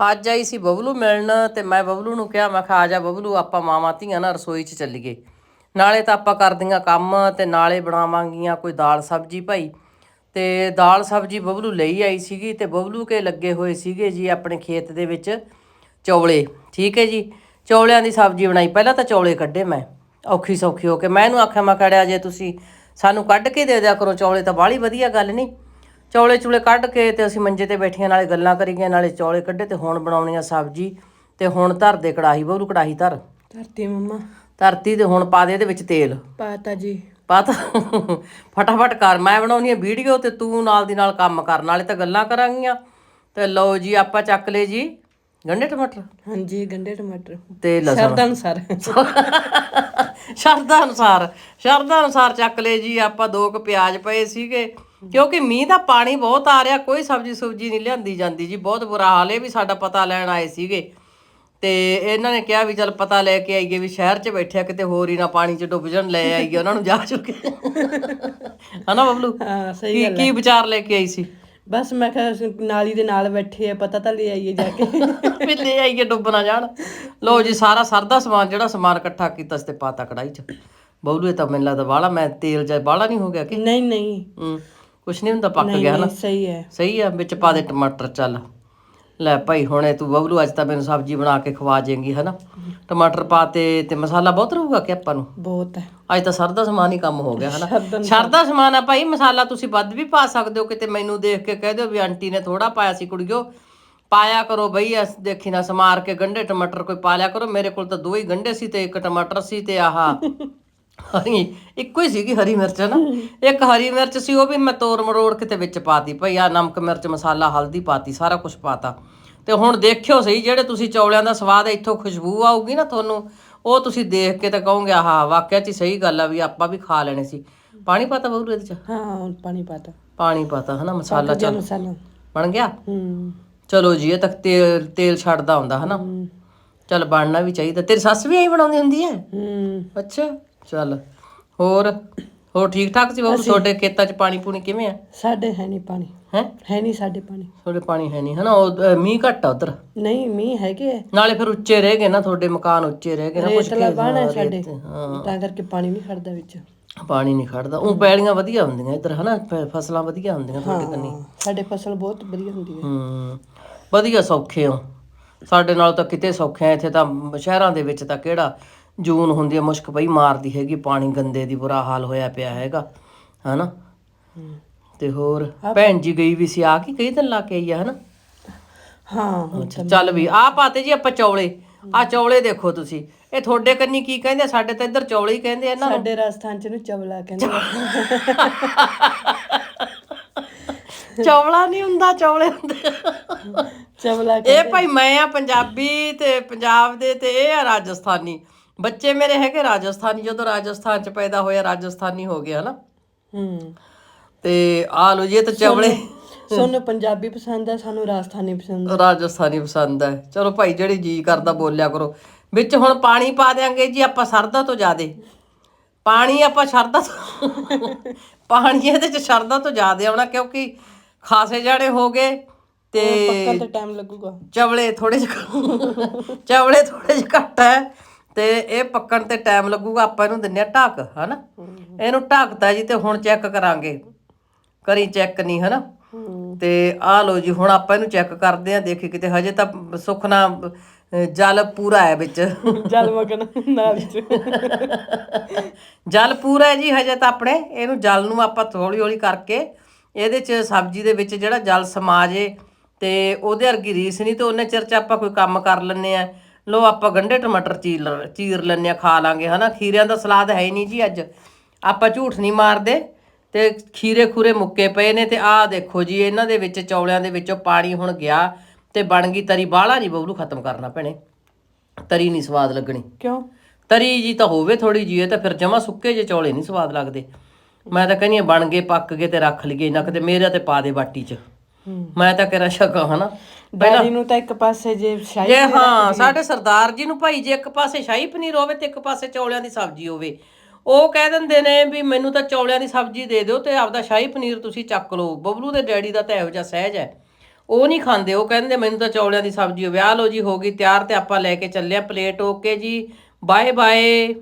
ਅੱਜ ਆਈ ਸੀ ਬਬਲੂ ਮਿਲਣ ਤੇ ਮੈਂ ਬਬਲੂ ਨੂੰ ਕਿਹਾ, ਮੈਂ ਕਿਹਾ ਆ ਜਾ ਬਬਲੂ, ਆਪਾਂ ਮਾਵਾਂ ਧੀਆਂ ਨਾਲ ਰਸੋਈ 'ਚ ਚੱਲੀਏ। ਨਾਲੇ ਤਾਂ ਆਪਾਂ ਕਰਦੀਆਂ ਕੰਮ ਤੇ ਨਾਲੇ ਬਣਾਵਾਂਗੀਆਂ ਕੋਈ ਦਾਲ ਸਬਜੀ ਭਾਈ। ਤੇ ਦਾਲ ਸਬਜੀ ਬਬਲੂ ਲਈ ਆਈ ਸੀਗੀ ਤੇ ਬਬਲੂ ਕੇ ਲੱਗੇ ਹੋਏ ਸੀਗੇ ਜੀ ਆਪਣੇ ਖੇਤ ਦੇ ਵਿੱਚ ਚੌਲੇ, ਠੀਕ ਹੈ ਜੀ? ਚੌਲਿਆਂ ਦੀ ਸਬਜੀ ਬਣਾਈ, ਪਹਿਲਾਂ ਤਾਂ ਚੌਲੇ ਕੱਢੇ ਮੈਂ, ਔਖੀ ਸੌਖੀ ਹੋ ਕੇ। ਮੈਂ ਇਹਨੂੰ ਆਖਿਆ, ਮੈਂ ਕੜਿਆ ਜੇ ਤੁਸੀਂ ਸਾਨੂੰ ਕੱਢ ਕੇ ਦੇ ਦਿਆ ਕਰੋ ਚੌਲੇ ਤਾਂ ਬਾਹਲੀ ਵਧੀਆ ਗੱਲ ਨਹੀਂ। ਚੌਲੇ ਚੂਲੇ ਕੱਢ ਕੇ ਤੇ ਅਸੀਂ ਮੰਜੇ ਤੇ ਬੈਠੀਆਂ ਨਾਲੇ ਗੱਲਾਂ ਕਰੀ ਗਏ ਨਾਲੇ ਚੌਲੇ ਕੱਢੇ ਤੇ ਹੁਣ ਬਣਾਉਣੀ ਆ ਸਬਜੀ ਤੇ ਹੁਣ ਧਰ ਦੇ ਕੜਾਹੀ ਬਬਲੂ ਕੜਾਹੀ ਧਰ। ਧਰਤੀ ਮੰਮਾ। ਧਰਤੀ ਤੇ ਹੁਣ ਪਾ ਦੇ ਇਹਦੇ ਵਿੱਚ ਤੇਲ। ਪਾਤਾ ਜੀ। ਪਤਾ ਫਟਾਫਟ ਕਰ ਮੈਂ ਬਣਾਉਣੀ ਆ ਵੀਡੀਓ ਤੇ ਤੂੰ ਨਾਲ ਦੀ ਨਾਲ ਕੰਮ ਕਰ ਨਾਲੇ ਤਾਂ ਗੱਲਾਂ ਕਰਾਂਗੀਆਂ। ਤੇ ਲਓ ਜੀ ਆਪਾਂ ਚੱਕ ਲਏ ਜੀ ਗੰਢੇ ਟਮਾਟਰ? ਹਾਂਜੀ ਗੰਡੇ ਟਮਾਟਰ। ਤੇ ਲਸਣ। ਸਰਦਾਂ ਅਨੁਸਾਰ। ਸ਼ਰਧਾ ਅਨੁਸਾਰ ਸ਼ਰਧਾ ਅਨੁਸਾਰ ਚੱਕ ਲਏ ਜੀ ਆਪਾਂ ਦੋ ਕੁ ਪਿਆਜ਼ ਪਏ ਸੀਗੇ। ਕਿਉਂਕਿ ਮੀਂਹ ਦਾ ਪਾਣੀ ਬਹੁਤ ਆ ਰਿਹਾ ਕੋਈ ਸਬਜ਼ੀ ਸੁਬਜੀ ਨਹੀਂ ਲਿਆਂਦੀ ਜਾਂਦੀ ਜੀ ਬਹੁਤ ਬੁਰਾ ਹਾਲ ਹੈ ਵੀ ਸਾਡਾ ਪਤਾ ਲੈਣ ਆਏ ਸੀਗੇ। ਤੇ ਇਹਨਾਂ ਨੇ ਕਿਹਾ ਵੀ ਚੱਲ ਪਤਾ ਲੈ ਕੇ ਆਈਏ ਵੀ ਸ਼ਹਿਰ 'ਚ ਬੈਠਿਆ ਕਿਤੇ ਹੋਰ ਹੀ ਨਾ ਪਾਣੀ 'ਚ ਡੁੱਬ ਜਾਣ ਲੈ ਆਈਏ ਉਹਨਾਂ ਨੂੰ ਜਾ ਚੁੱਕੇ। ਹਨਾ ਬਬਲੂ? ਹਾਂ ਸਹੀ ਕੀ ਕੀ ਵਿਚਾਰ ਲੈ ਕੇ ਆਈ ਸੀ? ਬਸ ਮੈਂ ਕਿਹਾ ਅਸੀਂ ਨਾਲੀ ਦੇ ਨਾਲ ਬੈਠੇ ਆ ਪਤਾ ਤਾਂ ਲੈ ਆਈਏ ਜਾ ਕੇ। ਵੀ ਲੈ ਆਈਏ ਡੁੱਬ ਨਾ ਜਾਣ। ਲਓ ਜੀ ਸਾਰਾ ਸਰਦਾ ਸਮਾਨ ਜਿਹੜਾ ਸਮਾਨ ਇਕੱਠਾ ਕੀਤਾ ਸੀ ਤੇ ਪਾਤਾ ਕੜਾਈ 'ਚ। ਬਬਲੂ ਇਹ ਤਾਂ ਮੈਨੂੰ ਲੱਗਦਾ ਬਾਹਲਾ ਮੈਂ ਤੇਲ ਜਾਂ ਬਾਹਲਾ ਨਹੀਂ ਹੋ ਗਿਆ ਕਿ? ਨਹੀਂ ਨਹੀਂ। ਹੂੰ। ਕੁਛ ਨਹੀਂ ਹੁੰਦਾ ਪੱਕ ਗਿਆ ਹਨਾ? ਸਹੀ ਹੈ। ਸਹੀ ਆ ਵਿੱਚ ਪਾ ਦੇ ਟਮਾਟਰ ਚੱਲ। ਲੈ ਭਾਈ ਹੁਣੇ ਤੂੰ ਬਬਲੂ ਅੱਜ ਤਾਂ ਮੈਨੂੰ ਸਬਜ਼ੀ ਬਣਾ ਕੇ ਖਵਾ ਜਾਏਂਗੀ ਹਨਾ? ਟਮਾਟਰ ਪਾਤੇ ਤੇ ਮਸਾਲਾ ਬਹੁਤ ਰਹੂਗਾ ਕਿ ਆਪਾਂ ਨੂੰ? ਬਹੁਤ ਹੈ। ਅੱਜ ਤਾਂ ਸਰਦਾ ਸਮਾਨ ਹੀ ਕੰਮ ਹੋ ਗਿਆ ਹਨਾ? ਸਰਦਾ ਸਮਾਨ। ਆ ਭਾਈ ਮਸਾਲਾ ਤੁਸੀਂ ਵੱਧ ਵੀ ਪਾ ਸਕਦੇ ਹੋ ਕਿਤੇ ਮੈਨੂੰ ਦੇਖ ਕੇ ਕਹਿ ਦਿਓ ਵੀ ਆਂਟੀ ਨੇ ਥੋੜਾ ਪਾਇਆ ਸੀ ਕੁੜੀਓ। ਪਾਇਆ ਕਰੋ ਬਈ ਅਸ ਦੇਖੀ ਨਾ ਸਮਾਰ ਕੇ ਗੰਡੇ ਟਮਾਟਰ ਕੋਈ ਪਾ ਲਿਆ ਕਰੋ ਮੇਰੇ ਕੋਲ ਤਾਂ ਦੋ ਹੀ ਗੰਡੇ ਸੀ ਤੇ ਇੱਕ ਟਮਾਟਰ ਸੀ ਤੇ ਆਹ। ਹਰੀ ਇੱਕੋ ਹੀ ਸੀਗੀ ਹਰੀ ਮਿਰਚ ਨਾ? ਇੱਕ ਹਰੀ ਮਿਰਚ ਸੀ ਉਹ ਵੀ ਮੈਂ ਤੋੜ ਮਰੋੜ ਕੇ ਤੇ ਵਿੱਚ ਪਾਤੀ ਭਈ ਆ ਨਮਕ ਮਿਰਚ ਮਸਾਲਾ ਹਲਦੀ ਪਾਤੀ ਸਾਰਾ ਕੁਝ ਪਾਤਾ। ਤੇ ਹੁਣ ਦੇਖਿਓ ਸਹੀ ਜਿਹੜੇ ਤੁਸੀਂ ਚੌਲਿਆਂ ਦਾ ਸਵਾਦ ਇੱਥੋਂ ਖੁਸ਼ਬੂ ਆਊਗੀ ਨਾ ਤੁਹਾਨੂੰ ਉਹ ਤੁਸੀਂ ਦੇਖ ਕੇ ਤਾਂ ਕਹੋਗੇ ਆਹ ਵਾਕਿਆ ਚ ਹੀ ਸਹੀ ਗੱਲ ਆ ਵੀ ਆਪਾਂ ਵੀ ਖਾ ਲੈਣੇ ਸੀ। ਪਾਣੀ ਪਾਤਾ ਬਹੂ ਇਹਦੇ ਚ? ਹਾਂ ਪਾਣੀ ਪਾਤਾ। ਪਾਣੀ ਪਾਤਾ ਹਨਾ ਮਸਾਲਾ ਚੱਲ ਮਸਾਲਾ। ਬਣ ਗਿਆ? ਹੂੰ। ਚਲੋ ਜੀ ਇਹ ਤੱਕ ਤੇਲ ਤੇਲ ਛੱਡਦਾ ਹੁੰਦਾ ਹਨਾ ਚੱਲ ਬਣਨਾ ਵੀ ਚਾਹੀਦਾ। ਤੇਰੀ ਸੱਸ ਵੀ ਐਂ ਬਣਾਉਂਦੀ ਹੁੰਦੀ ਹੈ? ਹੂੰ। ਅੱਛਾ। ਚੱਲ। ਹੋਰ? ਹੋਰ ਠੀਕ ਠਾਕ ਸੀ ਬਾਬੂ ਤੁਹਾਡੇ ਖੇਤਾਂ 'ਚ ਪਾਣੀ ਪੂਣੀ ਕਿਵੇਂ ਆ? ਸਾਡੇ ਹੈ ਨਹੀਂ ਪਾਣੀ। ਹੈ? ਹੈ ਨਹੀਂ ਸਾਡੇ ਪਾਣੀ। ਤੁਹਾਡੇ ਪਾਣੀ ਹੈ ਨਹੀਂ ਹਨਾ? ਉਹ ਮੀਂਹ ਘੱਟ ਆ ਉਧਰ। ਨਹੀਂ ਮੀਂਹ ਹੈਗੇ ਆ। ਨਾਲੇ ਫਿਰ ਉੱਚੇ ਰਹਿ ਗਏ ਨਾ ਤੁਹਾਡੇ ਮਕਾਨ ਉੱਚੇ ਰਹਿ ਗਏ ਨਾ ਕੁਝ ਰੇਤਲਾ ਬਾਣ ਹੈ ਸਾਡੇ। ਹਾਂ। ਤਾਂ ਕਰਕੇ ਪਾਣੀ ਨਹੀਂ ਖੜਦਾ ਵਿੱਚ। ਪਾਣੀ ਨਹੀਂ ਖੜਦਾ। ਉਹ ਪੈਲੀਆਂ ਵਧੀਆ ਹੁੰਦੀਆਂ ਇੱਧਰ ਹਨਾ? ਫ- ਫਸਲਾਂ ਵਧੀਆ ਹੁੰਦੀਆਂ ਤੁਹਾਡੇ ਕੰਨੀ। ਹਾਂ, ਸਾਡੇ ਫਸਲ ਬਹੁਤ ਵਧੀਆ ਹੁੰਦੀ ਹੈ। ਹੂੰ ਵਧੀਆ ਸੌਖੇ ਹੋ। ਸਾਡੇ ਨਾਲ ਤਾਂ ਕਿਤੇ ਸੌਖੇ ਆ ਇੱਥੇ ਤਾਂ ਸ਼ਹਿਰਾਂ ਦੇ ਵਿੱਚ ਤਾਂ ਕਿਹੜਾ ਜੂਨ ਹੁੰਦੀ ਹੈ ਮੁਸ਼ਕ ਪਈ ਮਾਰਦੀ ਹੈਗੀ ਪਾਣੀ ਗੰਦੇ ਦੀ ਬੁਰਾ ਹਾਲ ਹੋਇਆ ਪਿਆ ਹੈਗਾ ਹਨਾ ਤੇ ਹੋਰ ਭੈਣ ਜੀ ਗਈ ਵੀ ਸੀ ਆ ਕੀ ਕਈ ਦਿਨ ਲਾ ਕੇ ਆਈ ਆ ਹਨਾ ਹਾਂ ਅੱਛਾ ਚੱਲ ਵੀ ਆ ਪਾਤੇ ਜੀ ਆਪਾਂ ਚੌਲੇ ਆ ਚੌਲੇ ਦੇਖੋ ਤੁਸੀਂ ਇਹ ਤੁਹਾਡੇ ਕੰਨੀ ਕੀ ਕਹਿੰਦੇ ਆ? ਸਾਡੇ ਤਾਂ ਇੱਧਰ ਚੌਲੇ ਹੀ ਕਹਿੰਦੇ ਆ ਇਹਨਾਂ ਨੂੰ ਸਾਡੇ ਰਾਜਸਥਾਨ ਚ ਨੂੰ ਚਵਲਾ ਕਹਿੰਦੇ ਆ। ਚੌਲਾ ਨਹੀਂ ਹੁੰਦਾ ਚੌਲੇ ਹੁੰਦੇ ਆ। ਚਵਲਾ ਇਹ ਭਾਈ ਮੈਂ ਆ ਪੰਜਾਬੀ ਤੇ ਪੰਜਾਬ ਦੇ ਤੇ ਇਹ ਆ ਰਾਜਸਥਾਨੀ ਬੱਚੇ ਮੇਰੇ ਹੈਗੇ ਰਾਜਸਥਾਨੀ ਜਦੋਂ ਰਾਜਸਥਾਨ ਚ ਪੈਦਾ ਹੋਇਆ ਰਾਜਸਥਾਨੀ ਹੋ ਗਿਆ ਹਨਾ? ਹੂੰ। ਤੇ ਆ ਲੋ ਜੀ ਇਹ ਤਾਂ ਚਵਲੇ ਸਾਨੂੰ ਪੰਜਾਬੀ ਪਸੰਦ ਹੈ ਸਾਨੂੰ ਰਾਜਸਥਾਨੀ ਪਸੰਦ ਰਾਜਸਥਾਨੀ ਪਸੰਦ ਹੈ। ਚਲੋ ਭਾਈ ਜਿਹੜੀ ਜੀ ਕਰਦਾ ਬੋਲਿਆ ਕਰੋ। ਵਿੱਚ ਹੁਣ ਪਾਣੀ ਪਾ ਦਿਆਂਗੇ ਜੀ ਆਪਾਂ ਸਰਦਾ ਤੋਂ ਜ਼ਿਆਦੇ। ਪਾਣੀ ਆਪਾਂ ਸ਼ਰਦਾ ਤੋਂ ਪਾਣੀ ਇਹਦੇ ਚ ਸ਼ਰਦਾ ਤੋਂ ਜ਼ਿਆਦੇ ਆਉਣਾ ਕਿਉਂਕਿ ਖਾਸੇ ਜਾਣੇ ਹੋ ਗਏ ਤੇ ਪੱਕਣ ਤੇ ਟਾਈਮ ਲੱਗੂਗਾ। ਚਵਲੇ ਥੋੜੇ ਜਿਹੇ ਚਵਲੇ ਥੋੜੇ ਜਿਹੇ ਘੱਟ ਹੈ। ਤੇ ਇਹ ਪੱਕਣ ਤੇ ਟਾਈਮ ਲੱਗੂਗਾ ਆਪਾਂ ਇਹਨੂੰ ਦਿੰਨੇ ਆ ਢੱਕ ਹਨਾ? ਇਹਨੂੰ ਢੱਕਤਾ ਜੀ ਤੇ ਹੁਣ ਚੈੱਕ ਕਰਾਂਗੇ। ਕਰੀ ਚੈੱਕ ਨਹੀਂ ਹਨਾ? ਤੇ ਆ ਲੋ ਜੀ ਹੁਣ ਆਪਾਂ ਇਹਨੂੰ ਚੈੱਕ ਕਰਦੇ ਆ ਦੇਖੀ ਕਿਤੇ ਹਜੇ ਤਾਂ ਸੁਖਨਾ ਜਲ ਪੂਰਾ ਹੈ ਵਿੱਚ। ਜਲ ਮਗਨ ਨਾਲ ਚ ਜਲ ਪੂਰਾ ਹੈ ਜੀ ਹਜੇ ਤਾਂ ਆਪਣੇ ਇਹਨੂੰ ਜਲ ਨੂੰ ਆਪਾਂ ਹੌਲੀ ਹੌਲੀ ਕਰਕੇ ਇਹਦੇ ਚ ਸਬਜ਼ੀ ਦੇ ਵਿੱਚ ਜਿਹੜਾ ਜਲ ਸਮਾ ਜੇ ਤੇ ਉਹਦੇ ਵਰਗੀ ਰੀਸ ਨਹੀਂ ਤੇ ਉਹਨੇ ਚਿਰ ਚ ਆਪਾਂ ਕੋਈ ਕੰਮ ਕਰ ਲੈਨੇ ਆ ਲੋ ਆਪਾਂ ਗੰਡੇ ਟਮਾਟਰ ਚੀਰ ਚੀਰ ਲੈਨੇ ਆ ਖਾ ਲਾਂਗੇ ਹਨਾ? ਖੀਰਿਆਂ ਦਾ ਸਲਾਦ ਹੈ ਹੀ ਨਹੀਂ ਜੀ ਅੱਜ। ਆਪਾਂ ਝੂਠ ਨਹੀਂ ਮਾਰਦੇ ਤੇ ਖੀਰੇ ਖੂਰੇ ਮੁੱਕੇ ਪਏ ਨੇ ਤੇ ਆਹ ਦੇਖੋ ਜੀ ਇਹਨਾਂ ਦੇ ਵਿੱਚ ਚੌਲਿਆਂ ਦੇ ਵਿੱਚੋਂ ਪਾਣੀ ਹੁਣ ਗਿਆ ਤੇ ਬਣ ਗਈ ਤਰੀ। ਬਾਹਲਾ ਨਹੀਂ ਬਬਲੂ ਖਤਮ ਕਰਨਾ ਭੈਣੇ। ਤਰੀ ਨਹੀਂ ਸਵਾਦ ਲੱਗਣੀ। ਕਿਉਂ? ਤਰੀ ਜੀ ਤਾਂ ਹੋਵੇ ਥੋੜੀ ਜੀ ਇਹ ਤਾਂ ਫਿਰ ਜਮਾ ਸੁੱਕੇ ਜੇ ਚੌਲੇ ਨਹੀਂ ਸਵਾਦ ਲੱਗਦੇ। ਮੈਂ ਤਾਂ ਕਹਿੰਦੀ ਹਾਂ ਬਣ ਗਏ ਪੱਕ ਗਏ ਤੇ ਰੱਖ ਲਈਏ ਨਾ ਕਿਤੇ ਮੇਰਾ ਤੇ ਪਾ ਦੇ ਬਾਟੀ 'ਚ। ਮੈਂ ਤਾਂ ਕਿਹੜਾ ਸ਼ੱਕਾ ਹਨਾ? ਡੈਡੀ ਨੂੰ ਤਾਂ ਇੱਕ ਪਾਸੇ ਜੇ ਸ਼ਾਹੀ ਜੇ ਹਾਂ ਸਾਡੇ ਸਰਦਾਰ ਜੀ ਨੂੰ ਭਾਈ ਜੇ ਇੱਕ ਪਾਸੇ ਸ਼ਾਹੀ ਪਨੀਰ ਹੋਵੇ ਤੇ ਇੱਕ ਪਾਸੇ ਚੌਲਿਆਂ ਦੀ ਸਬਜ਼ੀ ਹੋਵੇ। ਉਹ ਕਹਿ ਦਿੰਦੇ ਨੇ ਵੀ ਮੈਨੂੰ ਤਾਂ ਚੌਲਿਆਂ ਦੀ ਸਬਜ਼ੀ ਦੇ ਦਿਓ ਤੇ ਆਪਦਾ ਸ਼ਾਹੀ ਪਨੀਰ ਤੁਸੀਂ ਚੱਕ ਲਓ। ਬਬਲੂ ਦੇ ਡੈਡੀ ਦਾ ਤਾਂ ਇਹੋ ਜਿਹਾ ਸਹਿਜ ਹੈ। ਉਹ ਨਹੀਂ ਖਾਂਦੇ ਉਹ ਕਹਿੰਦੇ ਮੈਨੂੰ ਤਾਂ ਚੌਲਿਆਂ ਦੀ ਸਬਜ਼ੀ ਓ। ਵਿਆਹ ਲਓ ਜੀ ਹੋ ਗਈ ਤਿਆਰ ਤੇ ਆਪਾਂ ਲੈ ਕੇ ਚੱਲੇ ਆ ਪਲੇਟ। ਓਕੇ ਜੀ ਬਾਏ ਬਾਏ